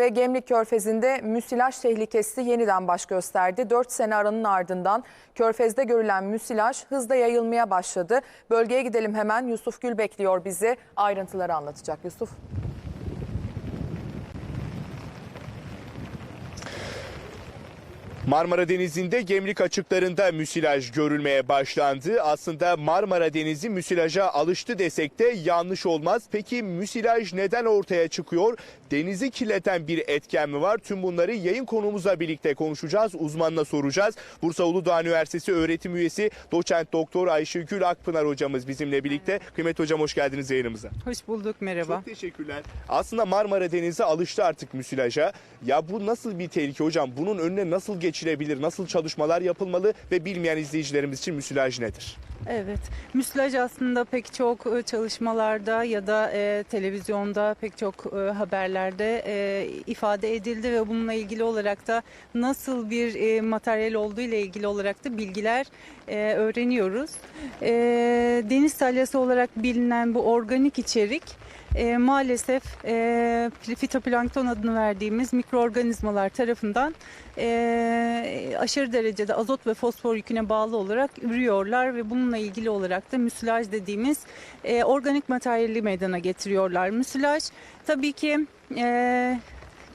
Ve Gemlik Körfezi'nde müsilaj tehlikesi yeniden baş gösterdi. 4 sene aranın ardından Körfez'de görülen müsilaj hızla yayılmaya başladı. Bölgeye gidelim hemen. Yusuf Gül bekliyor bizi. Ayrıntıları anlatacak Yusuf. Marmara Denizi'nde Gemlik açıklarında müsilaj görülmeye başlandı. Aslında Marmara Denizi müsilaja alıştı desek de yanlış olmaz. Peki müsilaj neden ortaya çıkıyor? Denizi kirleten bir etken mi var? Tüm bunları yayın konumuzla birlikte konuşacağız. Uzmanına soracağız. Bursa Uludağ Üniversitesi öğretim üyesi doçent doktor Ayşe Gül Akpınar hocamız bizimle birlikte. Kıymetli hocam hoş geldiniz yayınımıza. Hoş bulduk merhaba. Çok teşekkürler. Aslında Marmara Denizi alıştı artık müsilaja. Ya bu nasıl bir tehlike hocam? Bunun önüne nasıl geçilebilir? Nasıl çalışmalar yapılmalı ve bilmeyen izleyicilerimiz için müsilaj nedir? Evet, müsilaj aslında pek çok e, çalışmalarda ya da e, televizyonda pek çok e, haberlerde e, ifade edildi ve bununla ilgili olarak da nasıl bir e, materyal olduğu ile ilgili olarak da bilgiler e, öğreniyoruz. E, deniz salyası olarak bilinen bu organik içerik e, maalesef e, fitoplankton adını verdiğimiz mikroorganizmalar tarafından e, aşırı derecede azot ve fosfor yüküne bağlı olarak ürüyorlar ve bununla ilgili olarak da müsilaj dediğimiz e, organik materyali meydana getiriyorlar. Müsilaj tabii ki e,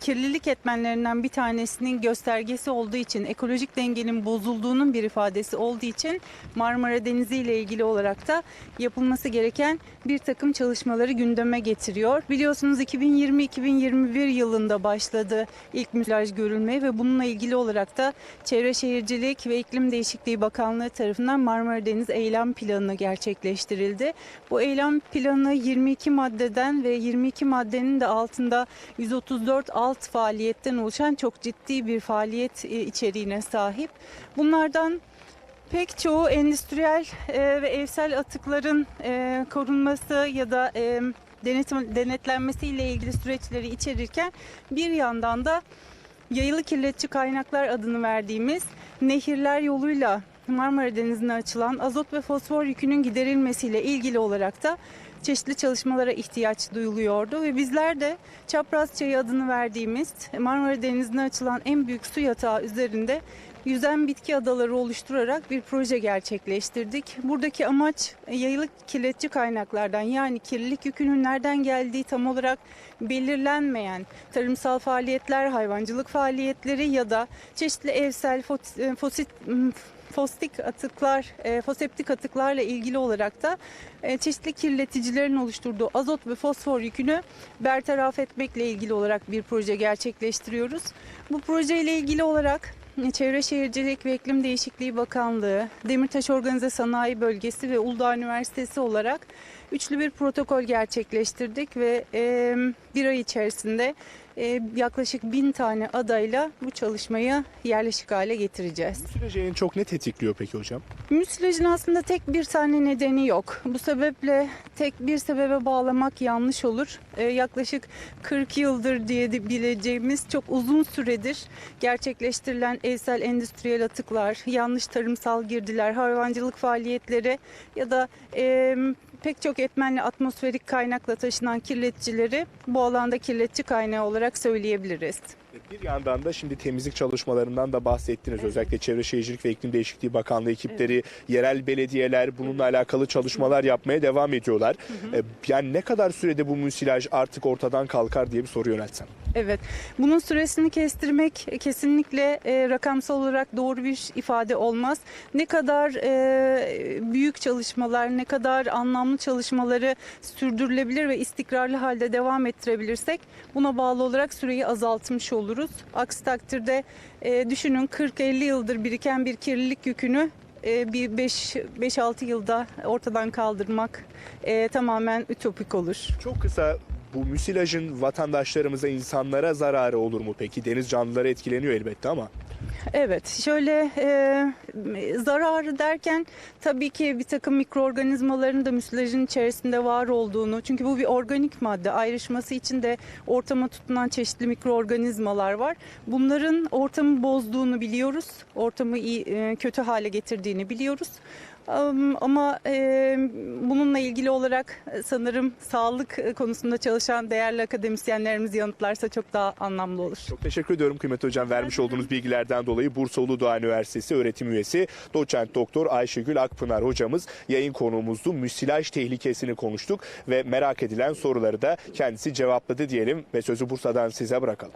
kirlilik etmenlerinden bir tanesinin göstergesi olduğu için, ekolojik dengenin bozulduğunun bir ifadesi olduğu için Marmara Denizi ile ilgili olarak da yapılması gereken bir takım çalışmaları gündeme getiriyor. Biliyorsunuz 2020-2021 yılında başladı ilk müsilaj görülmeye ve bununla ilgili olarak da Çevre Şehircilik ve İklim Değişikliği Bakanlığı tarafından Marmara Denizi Eylem Planı gerçekleştirildi. Bu eylem planı 22 maddeden ve 22 maddenin de altında 134 alt faaliyetten oluşan çok ciddi bir faaliyet e, içeriğine sahip. Bunlardan pek çoğu endüstriyel e, ve evsel atıkların e, korunması ya da denetim, denetlenmesiyle ilgili süreçleri içerirken bir yandan da yayılı kirletici kaynaklar adını verdiğimiz nehirler yoluyla Marmara Denizi'ne açılan azot ve fosfor yükünün giderilmesiyle ilgili olarak da çeşitli çalışmalara ihtiyaç duyuluyordu ve bizler de Çapraz Çayı adını verdiğimiz Marmara Denizi'ne açılan en büyük su yatağı üzerinde yüzen bitki adaları oluşturarak bir proje gerçekleştirdik. Buradaki amaç yayılı kirletici kaynaklardan yani kirlilik yükünün nereden geldiği tam olarak belirlenmeyen tarımsal faaliyetler, hayvancılık faaliyetleri ya da çeşitli evsel fos- fosit fostik atıklar, e, foseptik atıklarla ilgili olarak da e, çeşitli kirleticilerin oluşturduğu azot ve fosfor yükünü bertaraf etmekle ilgili olarak bir proje gerçekleştiriyoruz. Bu projeyle ilgili olarak e, Çevre Şehircilik ve İklim Değişikliği Bakanlığı, Demirtaş Organize Sanayi Bölgesi ve Uludağ Üniversitesi olarak üçlü bir protokol gerçekleştirdik ve e, bir ay içerisinde e, yaklaşık bin tane adayla bu çalışmayı yerleşik hale getireceğiz. Müsilajı en çok ne tetikliyor peki hocam? Müsilajın aslında tek bir tane nedeni yok. Bu sebeple tek bir sebebe bağlamak yanlış olur. Ee, yaklaşık 40 yıldır diye de bileceğimiz çok uzun süredir gerçekleştirilen evsel endüstriyel atıklar, yanlış tarımsal girdiler, hayvancılık faaliyetleri ya da e, pek çok etmenli atmosferik kaynakla taşınan kirleticileri bu alanda kirletici kaynağı olarak söyleyebiliriz. Bir yandan da şimdi temizlik çalışmalarından da bahsettiniz. Özellikle Çevre Şehircilik ve İklim Değişikliği Bakanlığı ekipleri, yerel belediyeler bununla alakalı çalışmalar yapmaya devam ediyorlar. E, Yani ne kadar sürede bu müsilaj artık ortadan kalkar diye bir soru yöneltsem. Evet, bunun süresini kestirmek kesinlikle e, rakamsal olarak doğru bir ifade olmaz. Ne kadar e, çalışmalar, ne kadar anlamlı çalışmaları sürdürülebilir ve istikrarlı halde devam ettirebilirsek buna bağlı olarak süreyi azaltmış oluruz. Aksi takdirde e, düşünün 40-50 yıldır biriken bir kirlilik yükünü e, bir 5-6 yılda ortadan kaldırmak e, tamamen ütopik olur. Çok kısa bu müsilajın vatandaşlarımıza, insanlara zararı olur mu peki? Deniz canlıları etkileniyor elbette ama. Evet, şöyle e, zararı derken tabii ki bir takım mikroorganizmaların da müsilajın içerisinde var olduğunu, çünkü bu bir organik madde, ayrışması için de ortama tutunan çeşitli mikroorganizmalar var. Bunların ortamı bozduğunu biliyoruz, ortamı iyi, e, kötü hale getirdiğini biliyoruz. Am- Ama bununla ilgili olarak e, sanırım sağlık e, konusunda çalışan değerli akademisyenlerimiz yanıtlarsa çok daha anlamlı olur. Çok teşekkür ediyorum kıymetli hocam vermiş olduğunuz bilgilerden dolayı Bursa Uludağ Üniversitesi öğretim üyesi doçent doktor Ayşegül Akpınar hocamız yayın konuğumuzdu. Müsilaj tehlikesini konuştuk ve merak edilen soruları da kendisi cevapladı diyelim ve sözü Bursa'dan size bırakalım.